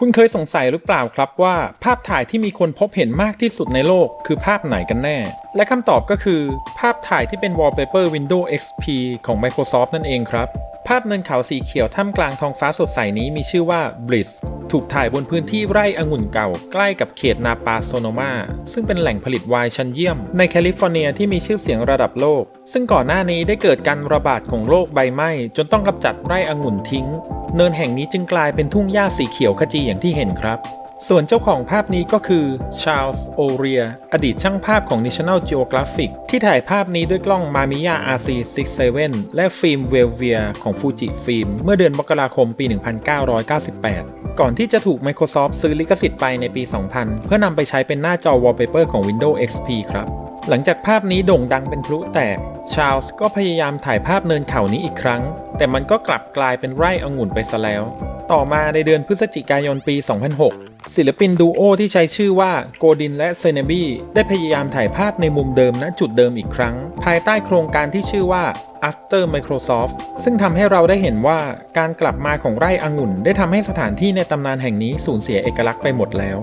คุณเคยสงสัยหรือเปล่าครับว่า ภาพถ่ายที่มีคนพบเห็นมากที่สุดในโลกคือภาพไหนกันแน่ และคำตอบก็คือ ภาพถ่ายที่เป็น wallpaper Windows XP ของ Microsoft นั่นเองครับ ภาพเนินเขาสีเขียวท่ามกลางท้องฟ้าสดใสนี้มีชื่อว่า Bliss ถูกถ่ายบนพื้นที่ไร่องุ่นเก่าใกล้กับเขตนาปาโซโนมาซึ่งเป็นแหล่งผลิตไวน์ชั้นเยี่ยมในแคลิฟอร์เนียที่มีชื่อเสียงระดับโลก ซึ่งก่อนหน้านี้ได้เกิดการระบาดของโรคใบไหม้จนต้องกำจัดไร่องุ่นทิ้ง เนินแห่งนี้จึงกลายเป็นทุ่งหญ้าสีเขียวขจีอย่างที่เห็นครับ ส่วนเจ้าของภาพนี้ก็คือชาร์ลส์โอเรียอดีตช่างภาพของ National Geographic ที่ถ่ายภาพนี้ด้วยกล้อง Mamiya RC67 และฟิล์มเวลเวียของฟูจิฟิล์มเมื่อเดือนมกราคมปี 1998 ก่อนที่จะถูก Microsoft ซื้อลิขสิทธิ์ไปในปี 2000 เพื่อนำไปใช้เป็นหน้าจอ Wallpaper ของ Windows XP ครับหลังจากภาพนี้โด่งดังเป็นพลุแตก ชาร์ลส์ก็พยายามถ่ายภาพเนินเขานี้อีกครั้ง แต่มันก็กลับกลายเป็นไร่องุ่นไปซะแล้ว ต่อมาในเดือนพฤศจิกายนปี 2006 ศิลปินดูโอที่ใช้ชื่อว่าโกดินและเซเนบีได้พยายามถ่ายภาพในมุมเดิมณจุดเดิมอีกครั้ง ภายใต้โครงการที่ชื่อว่า After Microsoft ซึ่งทำให้เราได้เห็นว่าการกลับมาของไร่องุ่น ได้ทำให้สถานที่ในตำนานแห่งนี้สูญเสียเอกลักษณ์ไปหมดแล้ว